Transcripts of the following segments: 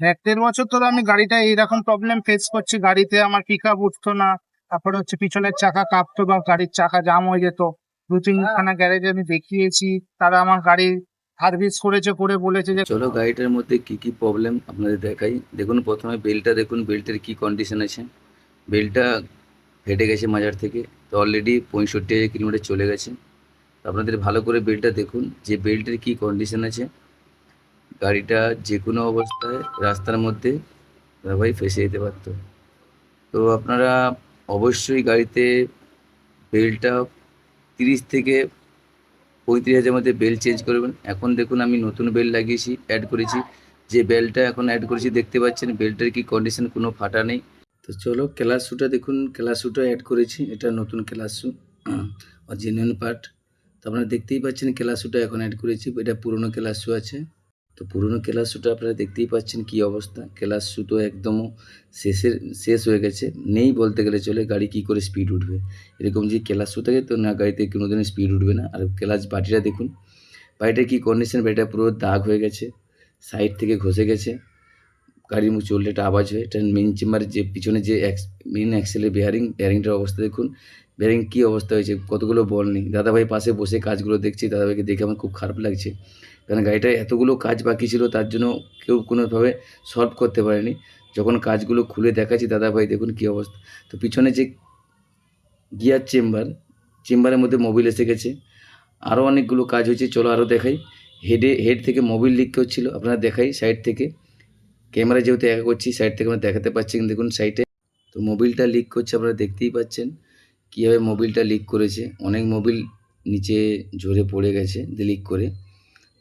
এক দেড় বছর ধরে আমি গাড়িটা এইরকম প্রবলেম ফেস করছি। গাড়িতে আমার পিক আপ উঠতো না তারপরে হচ্ছে পিছনের চাকা কাঁপতো বা গাড়ির চাকা জাম হয়ে যেত। দু তিনখানা গ্যারেজে আমি দেখিয়েছি তারা আমার গাড়ি সার্ভিস করেছে করে বলেছে যে চলো গাড়িটার মধ্যে কি কি প্রবলেম আপনাদের দেখাই। দেখুন প্রথমে বেলটা দেখুন বেল্টের কি কন্ডিশন আছে। বেলটা ফেটে গেছে মাজার থেকে তো অলরেডি পঁয়ষট্টি হাজার কিলোমিটার চলে গেছে। আপনাদের ভালো করে বেলটা দেখুন যে বেল্টের কি কন্ডিশন আছে। গাড়িটা যে কোনো অবস্থায় রাস্তার মধ্যে ভাই ফেসে যেতে পারতো। তো আপনারা অবশ্যই গাড়িতে বেলটা তিরিশ থেকে পঁয়ত্রিশ হাজারের মধ্যে বেল চেঞ্জ করবেন এখন দেখুন আমি নতুন বেল লাগিয়েছি অ্যাড করেছি। যে বেলটা এখন অ্যাড করেছি দেখতে পাচ্ছেন, বেলটার কি কন্ডিশন কোনো ফাটা নেই। তো চলো ক্লাস শুটা দেখুন ক্লাস শুটা অ্যাড করেছি, এটা নতুন ক্লাস শু জেনুইন পার্ট তো আপনারা দেখতেই পাচ্ছেন ক্লাস শুটা এখন অ্যাড করেছি, এটা পুরনো ক্লাস শু আছে। তো পুরনো ক্লাস শুটা আপনারা দেখতেই পাচ্ছেন কি অবস্থা। ক্লাস শু তো একদম শেষের, শেষ হয়ে গেছে। নেই বলতে গেলে চলে, গাড়ি কি করে স্পিড উঠবে? এরকম যে ক্লাস শু থাকে তো না, গাড়িতে কোনোদিনও স্পিড উঠবে না। আর ক্লাস বাটিটা দেখুন, বাড়িটার কি কন্ডিশন বাড়িটা পুরো দাগ হয়ে গেছে সাইড থেকে ঘষে গেছে। গাড়ির মুখ চললে একটা আওয়াজ হয়। এটা মেন চেম্বারের যে পিছনে যে মেন অ্যাক্সেলের বেয়ারিং বেয়ারিংটার অবস্থা দেখুন। বেয়ারিং কী অবস্থা হয়েছে? কতগুলো বল নেই। দাদাভাই পাশে বসে কাজগুলো দেখছি। দাদাভাইকে দেখে আমার খুব খারাপ লাগছে। কারণ গাড়িটায় এতগুলো কাজ বাকি ছিল, তার জন্য কেউ কোনোভাবে সলভ করতে পারেনি। যখন কাজগুলো খুলে দেখাচ্ছি দাদাভাই দেখুন কী অবস্থা। তো পিছনে যে গিয়ার চেম্বার চেম্বারের মধ্যে মোবিল এসে গেছে। আরও অনেকগুলো কাজ হয়েছে, চলো আরও দেখাই। হেডে হেড থেকে মোবিল লিক করছিল আপনারা দেখাই সাইড থেকে। ক্যামেরা যেহেতু একা করছি সাইড থেকে আমরা দেখাতে পাচ্ছি দেখুন সাইডে তো মোবিলটা লিক করছে, আপনারা দেখতেই পাচ্ছেন কীভাবে মোবিলটা লিক করেছে। অনেক মোবিল নিচে ঝরে পড়ে গেছে লিক করে।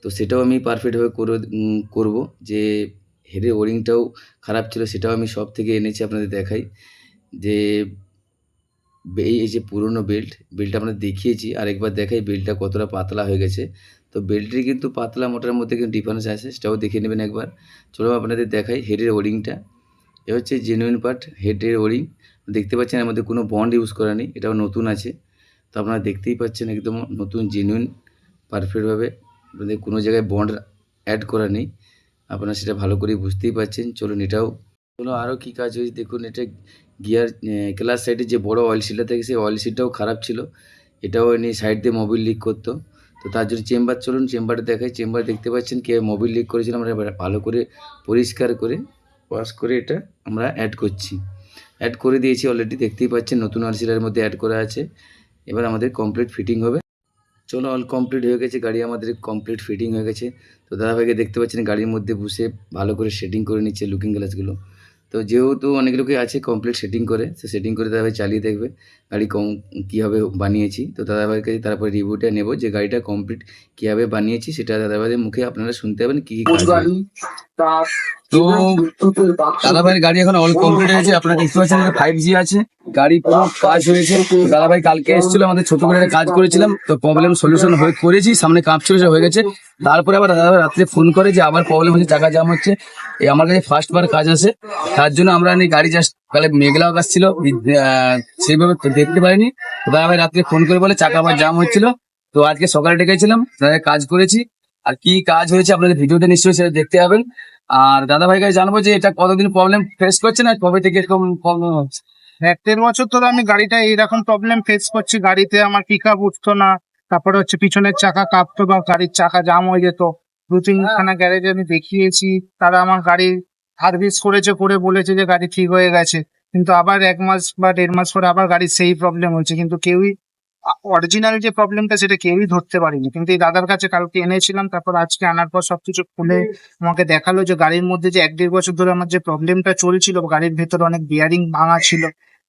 তো সেটাও আমি পারফেক্টভাবে করে করব। যে হেডের ওরিংটাও খারাপ ছিল, সেটাও আমি সব থেকে এনেছি আপনাদের দেখাই। যে এই যে পুরনো বেল্ট বেল্টটা আমরা দেখিয়েছি, আরেকবার দেখাই বেল্টটা কতটা পাতলা হয়ে গেছে। তো বেল্টের কিন্তু পাতলা মোটার মধ্যে কিন্তু ডিফারেন্স আছে, সেটাও দেখে নেবেন একবার। চলো আপনাদের দেখাই হেডের ওরিংটা এ হচ্ছে জেনুইন পার্ট হেডের ওরিং দেখতে পাচ্ছেন, এর মধ্যে কোনো বন্ড ইউজ করা নেই, এটাও নতুন আছে। তো আপনারা দেখতেই পাচ্ছেন একদম নতুন জেনুইন পারফেক্টভাবে আপনাদের কোনো জায়গায় বন্ড অ্যাড করা নেই, আপনারা সেটা ভালো করে বুঝতেই পারছেন। চলুন এটাও। চলো আরও কী কাজ হয়েছে? দেখুন, এটা গিয়ার ক্লাস সাইডে যে বড় অয়েল সিটটা থাকে, সেই অয়েল সিটটাও খারাপ ছিল। এটাও এনে সাইড দিয়ে মোবিল লিক করতো। তো তার জন্য চেম্বার চলুন চেম্বারে দেখাই। চেম্বার দেখতে পাচ্ছেন কে মোবিল লিক করেছিলাম আমরা ভালো করে পরিষ্কার করে ওয়াশ করে এটা আমরা অ্যাড করছি। অ্যাড করে দিয়েছি অলরেডি দেখতেই পাচ্ছেন নতুন অয়েল সিলের মধ্যে অ্যাড করা আছে। এবার আমাদের কমপ্লিট ফিটিং হবে। চলো অল কমপ্লিট হয়ে গেছে। গাড়ি আমাদের কমপ্লিট ফিটিং হয়ে গেছে। তো দাদাভাইকে দেখতে পাচ্ছেন গাড়ির মধ্যে বসে ভালো করে সেটিং করে নিচ্ছে লুকিং গ্লাসগুলো তো যেহেতু অনেক লোকই আছে কমপ্লিট সেটিং করে সে সেটিং করে দাদাভাই চালিয়ে দেখবে গাড়ি কম কীভাবে বানিয়েছি। তো দাদাভাইয়ের কাছে তারপরে রিভিউটা নেব যে গাড়িটা কমপ্লিট কীভাবে বানিয়েছি সেটা দাদাভাইয়ের মুখে আপনারা শুনতে পাবেন কী কী হয়। তো দাদাভাইয়ের গাড়ি এখন অল কমপ্লিট হয়েছে। আপনারা দেখতে পাচ্ছেন ফাইভ জি আছে। গাড়ি পুরো কাজ হয়েছে। দাদাভাই কালকে এসেছিল আমাদের ছোট করে কাজ করেছিলাম। তো প্রবলেম সলিউশন হয়ে করেছি সামনে কাঁপছিল সে হয়ে গেছে। তারপরে আবার দাদাভাই রাত্রে ফোন করে যে আবার প্রবলেম হচ্ছে টাকা জাম হচ্ছে। এই আমার কাছে ফার্স্ট বার কাজ আছে। তার জন্য আমরা এই গাড়ি জাস্ট কালে মেঘলা আকাশ ছিল। সেইভাবে দেখতে পারিনি তো দাদাভাই রাত্রে ফোন করে বলে চাকা আবার জাম হচ্ছিল। তো আজকে সকালে ডেকেছিলাম দাদা কাজ করেছি। আর কি কাজ হয়েছে আপনাদের ভিডিওটা নিশ্চয়ই সেটা দেখতে পাবেন। আর দাদা ভাই কাছে জানব যে এটা কতদিন প্রবলেম ফেস করছে না কবে থেকে এরকম প্রবলেম হচ্ছে এক দেড় বছর ধরে আমি গাড়িটা এইরকম প্রবলেম ফেস করছি। গাড়িতে আমার পিক আপ উঠতো না তারপরে হচ্ছে পিছনের চাকা কাঁপতো বা গাড়ির চাকা জাম হয়ে যেত। দু তিনখানা গ্যারেজে আমি দেখিয়েছি তারা আমার গাড়ি সার্ভিস করেছে করে বলেছে যে গাড়ি ঠিক হয়ে গেছে। কিন্তু আবার এক মাস বা দেড় মাস পরে আবার গাড়ির সেই প্রবলেম হচ্ছে কিন্তু কেউই অরিজিনাল যে প্রবলেমটা সেটা কেউই ধরতে পারিনি। কিন্তু এই দাদার কাছে কালকে এনেছিলাম, তারপর আজকে আনার পর সবকিছু খুলে আমাকে দেখাল যে গাড়ির মধ্যে যে এক দেড় বছর ধরে আমার যে প্রবলেমটা চলছিল, গাড়ির ভেতরে অনেক বিয়ারিং ভাঙা ছিল,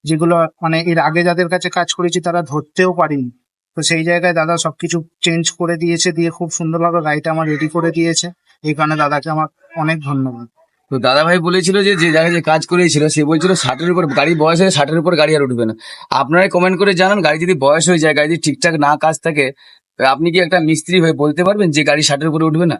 যেগুলো মানে এর আগে যাদের কাছে কাজ করেছি তারা ধরতেও পারিনি। তো সেই জায়গায় দাদা সবকিছু চেঞ্জ করে দিয়েছে, দিয়ে খুব সুন্দরভাবে গাড়িটা আমার রেডি করে দিয়েছে। এই কারণে দাদাকে আমার অনেক ধন্যবাদ। তো দাদা ভাই বলেছিল যে যে জায়গায় যে কাজ করেছিল সে বলছিল ষাটের উপর গাড়ি বয়স হয়ে ষাটের উপর গাড়ি আর উঠবে না। আপনারাই কমেন্ট করে জানান গাড়ি যদি বয়স হয়ে যায় গাড়ি যদি ঠিকঠাক না কাজ থাকে আপনি কি একটা মিস্ত্রি হয়ে বলতে পারবেন যে গাড়ি ষাটের উপরে উঠবে না?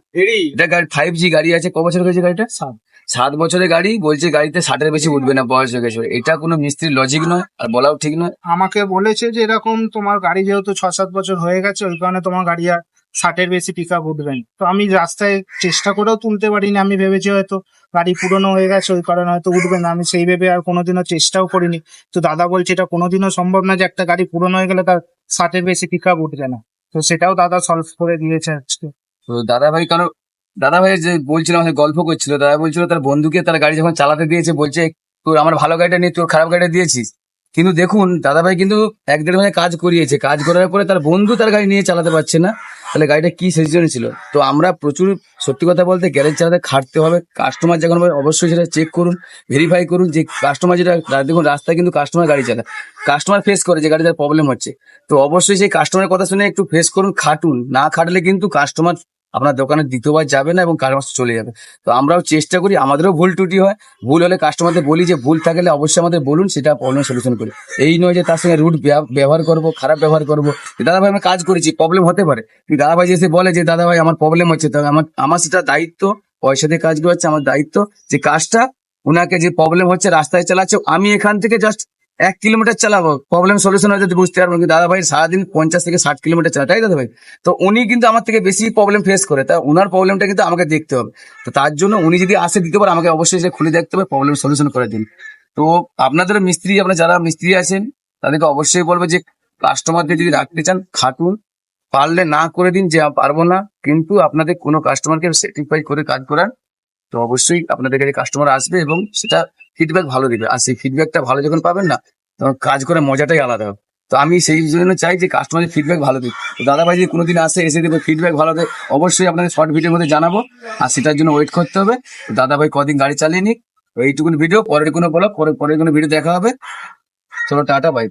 এটা গাড়ি ফাইভ জি গাড়ি আছে ক বছর হয়েছে গাড়িটা? সাত। সাত বছরের গাড়ি বলছে গাড়িতে ষাটের বেশি উঠবে না বয়স হয়ে গেছে। এটা কোনো মিস্ত্রির লজিক নয় আর বলাও ঠিক নয়। আমাকে বলেছে যে এরকম তোমার গাড়ি যেহেতু ছ সাত বছর হয়ে গেছে ওই কারণে তোমার গাড়ি আর ষাটের বেশি পিক আপ উঠবেন তো আমি রাস্তায় চেষ্টা করেও তুলতে পারিনি, আমি ভেবেছি হয়তো গাড়ি পুরনো হয়ে গেছে, ওই কারণে হয়তো উঠবে না। আমি সেই ভেবে আর কোনোদিনও চেষ্টাও করিনি। তো দাদা বলছে, এটা কোনোদিনও সম্ভব না যে একটা গাড়ি পুরনো হয়ে গেলে তার ষাটের বেশি পিক আপ উঠবে না। তো সেটাও দাদা সলভ করে দিয়েছে আজকে। তো দাদা ভাই কারণ দাদা ভাই যে বলছিল আমাদের গল্প করছিল। দাদা বলছিল, তার বন্ধুকে তার গাড়ি যখন চালাতে দিয়েছে, বলছে, তোর আমার ভালো গাড়িটা নিয়ে তোর খারাপ গাড়িটা দিয়েছিস। কিন্তু দেখুন, দাদা ভাই কিন্তু এক দেড় মাসে কাজ করিয়েছে। কাজ করার পরে তার বন্ধু তার গাড়ি নিয়ে চালাতে পারছে না। তাহলে গাড়িটা কি সিচুয়েশন ছিল? তো আমরা প্রচুর, সত্যি কথা বলতে গ্যারেজ চালাতে খাটতে হবে। কাস্টমার যখন অবশ্যই সেটা চেক করুন ভেরিফাই করুন যে কাস্টমার যেটা দেখুন, রাস্তায় কিন্তু কাস্টমার গাড়ি চালায়। কাস্টমার ফেস করে যে গাড়িটার প্রবলেম হচ্ছে। তো অবশ্যই সেই কাস্টমারের কথা শুনে একটু ফেস করুন, খাটুন। না খাটলে কিন্তু কাস্টমার আপনার দোকানে দ্বিতীয়বার যাবে না এবং কাস্টমার চলে যাবে। তো আমরাও চেষ্টা করি, আমাদেরও ভুল ত্রুটি হয়। ভুল হলে কাস্টমারদের বলি যে, ভুল থাকলে অবশ্যই আমাদের বলুন, সেটা প্রবলেম সলিউশন করি। এই নয় যে, তার সঙ্গে রুট ব্যবহার করব, খারাপ ব্যবহার করব। দাদা ভাই আমি কাজ করেছি প্রবলেম হতে পারে। দাদা ভাই এসে বলে যে দাদা ভাই আমার প্রবলেম হচ্ছে। তবে আমার আমার সেটা দায়িত্ব, পয়সা দিয়ে কাজ হচ্ছে আমার দায়িত্ব যে, কাজটা ওনাকে যে প্রবলেম হচ্ছে, রাস্তায় চালাচ্ছে, আমি এখান থেকে জাস্ট এক কিলোমিটার চালাবো প্রবলেম সলিউশন হয়তো বুঝতে পারব। কিন্তু দাদা ভাই সারাদিন পঞ্চাশ থেকে ষাট কিলোমিটার চালা তাই দাদা ভাই? তো উনি কিন্তু আমার থেকে বেশি প্রবলেম ফেস করে, তা ওনার প্রবলেমটা কিন্তু আমাকে দেখতে হবে। তো তার জন্য উনি যদি আসে দিতে পারে, আমাকে অবশ্যই সে খুলে দেখতে হবে প্রবলেম সলিউশন করে দিন। তো আপনাদের মিস্ত্রি, আপনার যারা মিস্ত্রি আছেন, তাদেরকে অবশ্যই বলব যে কাস্টমারকে যদি রাখতে চান, খাটুন। পারলে না করে দিন, যে পারব না, কিন্তু আপনাদের কোনো কাস্টমারকে স্যাটিসফাই করে কাজ করান তো অবশ্যই আপনাদের কাছে কাস্টমার আসবে এবং সেটা ফিডব্যাক ভালো দিবে। আর সেই ফিডব্যাকটা ভালো যখন পাবেন না, তখন কাজ করে মজাটাই আলাদা। হবে তো আমি সেই জন্য চাই যে কাস্টমারের ফিডব্যাক ভালো তো দাদা ভাই যদি কোনোদিন আসে, এসে দেবে ফিডব্যাক ভালো দেয়, অবশ্যই আপনাদের শর্ট ভিডিওর মধ্যে জানাব। আর সেটার জন্য ওয়েট করতে হবে। দাদা ভাই কদিন গাড়ি চালিয়ে নিক। এইটুকুন ভিডিও পরের কোনো বলো পরে পরের কোনো ভিডিও দেখা হবে। চলো টাটা বাই